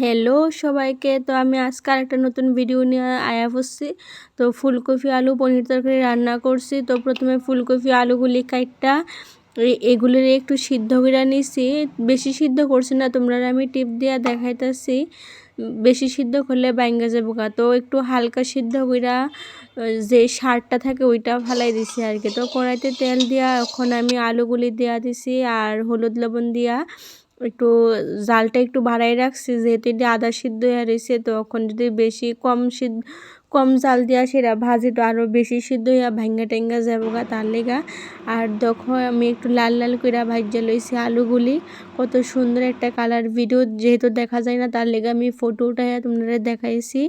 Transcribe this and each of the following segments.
Hello সবাইকে। তো আমি আজকে একটা নতুন ভিডিও নিয়ে আয়া পড়ছি তো ফুলকপি আলু, পনির তরকারি রান্না করছি। তো প্রথমে ফুলকপি আলুগুলি কাইটটা এগুলির একটু সিদ্ধ করে নিছি। বেশি সিদ্ধ করছি না, তোমরা আমি টিপ দিয়ে দেখাইতেছি। বেশি সিদ্ধ করলে বাইঙ্গা যাব তো একটু হালকা সিদ্ধ কইরা যে সারটা থাকে ওইটা ফালাই দিছি আর কি। তো কড়াইতে তেল দিয়া এখন আমি আলুগুলি দেওয়া দিছি আর হলুদ লবণ দিয়া একটু জালটা একটু বাড়াই রাখছি, যেহেতু এটি আদা সিদ্ধ হয়ে রয়েছে, তো এখন যদি বেশি কম সিদ্ধ, কম জাল দেওয়া সেটা ভাজি তো আরও বেশি সিদ্ধ হইয়া ভাঙ্গা টেঙ্গা যাব গা তার লেগা। আর দেখো, আমি একটু লাল লাল করে ভাজ্যা লইছি আলুগুলি, কত সুন্দর একটা কালার ভিডিও যেহেতু দেখা যায় না তার লেগে আমি ফটো উঠাইয়া তোমরা দেখাইছি।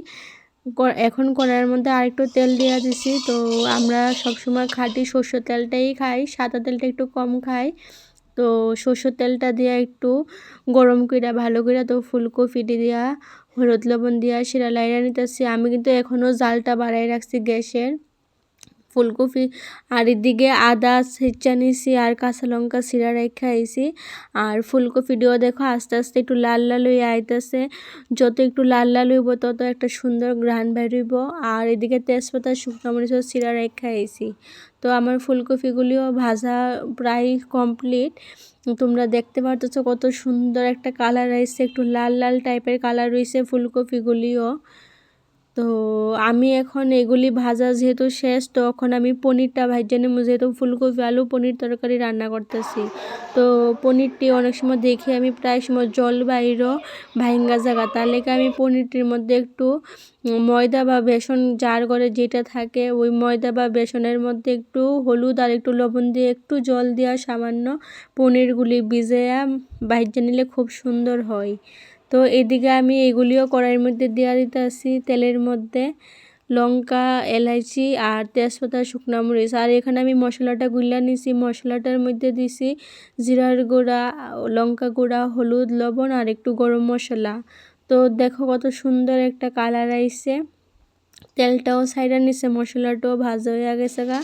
এখন কড়াইয়ের মধ্যে আরেকটু তেল দেওয়া দিছি, তো আমরা সবসময় খাঁটি সর্ষ তেলটাই খাই, সাদা তেলটা একটু কম খাই। তো সর্ষের তেলটা দিয়া একটু গরম কইরা, ভালো করিয়া তো ফুলকপিটি দিয়া, হলুদ লবণ দিয়া সেটা লাইরা নিতেছি। আমি কিন্তু এখনও জালটা বাড়াই রাখছি গ্যাসের। ফুলকপি আর এদিকে আদা সেচা নিছি আর কাঁচা লঙ্কা সিরা রেখে আইছি। আর ফুলকপিটিও দেখো আস্তে আস্তে একটু লাল লাল হয়ে আইতেছে। যত একটু লাল লাল হইব, তত একটা সুন্দর গ্রান বেরোইব আর এদিকে তেজপাতা, শুকনো মরিচও সিরা রেখে আইছি। তো আমার ফুলকপিগুলিও ভাজা প্রায় কমপ্লিট। তোমরা দেখতে পারতেছো কত সুন্দর একটা কালার আসছে একটু লাল লাল টাইপের কালার রয়েছে ফুলকপিগুলিও। তো আমি এখন এগুলি ভাজা যেহেতু শেষ, তো এখন আমি পনিরটা ভাজা নেব। যেহেতু ফুলকপি, আলু, পনির তরকারি রান্না করতেছি। তো পনিরটি অনেক সময় দেখি আমি প্রায় সময় জল বাইরও ভাইঙ্গা জায়গা। তার লেগে আমি পনিরটির মধ্যে একটু ময়দা বা বেসন যার ঘরে যেটা থাকে, ওই ময়দা বা বেসনের মধ্যে একটু হলুদ আর একটু লবণ দিয়ে একটু জল দেওয়া সামান্য পনিরগুলি ভিজে ভাজা নিলে খুব সুন্দর হয়। তো এদিকে আমি এগুলিও কড়াইয়ের মধ্যে দেওয়া দিতে আসি তেলের মধ্যে লঙ্কা, এলাইচি আর তেজপাতা, শুকনো মরিচ। আর এখানে আমি মশলাটা গুলা নিছি, মশলাটার মধ্যে দিছি জিরার গুঁড়া, লঙ্কা গুঁড়া, হলুদ, লবণ আর একটু গরম মশলা। তো দেখো কত সুন্দর একটা কালার আইছে। তেলটাও সাইডার নিচে মশলাটাও ভাজা হয়ে গেছে গা।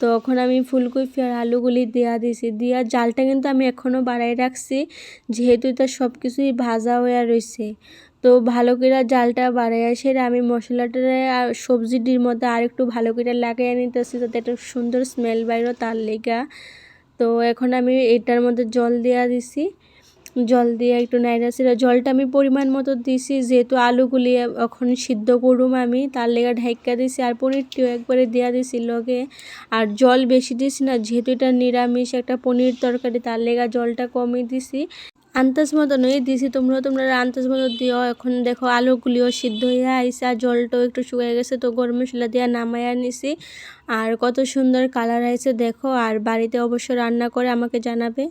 তখন আমি ফুলকপি আর আলুগুলি দেওয়া দিয়েছি দিয়া জালটা কিন্তু আমি এখনও বাড়াই রাখছি, যেহেতু এটা সব কিছুই ভাজা হয়ে রয়েছে তো ভালো করে জালটা বাড়াই আসে আমি মশলাটা সবজিটির মধ্যে আর একটু ভালো করে লাগাই নিতেছি, যাতে একটা সুন্দর স্মেল বাইরো তার লেগা। তো এখন আমি এটার মধ্যে জল দেওয়া দিছি। জল দিয়ে একটু নাইরাসিরা জলটা আমি পরিমাণ মতো দিছি, যেহেতু আলুগুলি এখন সিদ্ধ করুম আমি, তার লেগে ঢাইকা দিছি আর পনিরটিও একবারে দেওয়া দিছি লগে। আর জল বেশি দিছি না, যেহেতু এটা নিরামিষ একটা পনির তরকারি, তার লেগা জলটা কমই দিছি। আন্তাজ মতো নই দিছি তোমরা তোমরা আন্তাজ মতো দিও। এখন দেখো আলুগুলিও সিদ্ধ হয়ে আইসে আর জলটাও একটু শুকিয়ে গেছে, তো গরম মশলা দিয়ে নামাইয়া নিছি। আর কত সুন্দর কালার আইছে দেখো, আর বাড়িতে অবশ্য রান্না করে আমাকে জানাবে।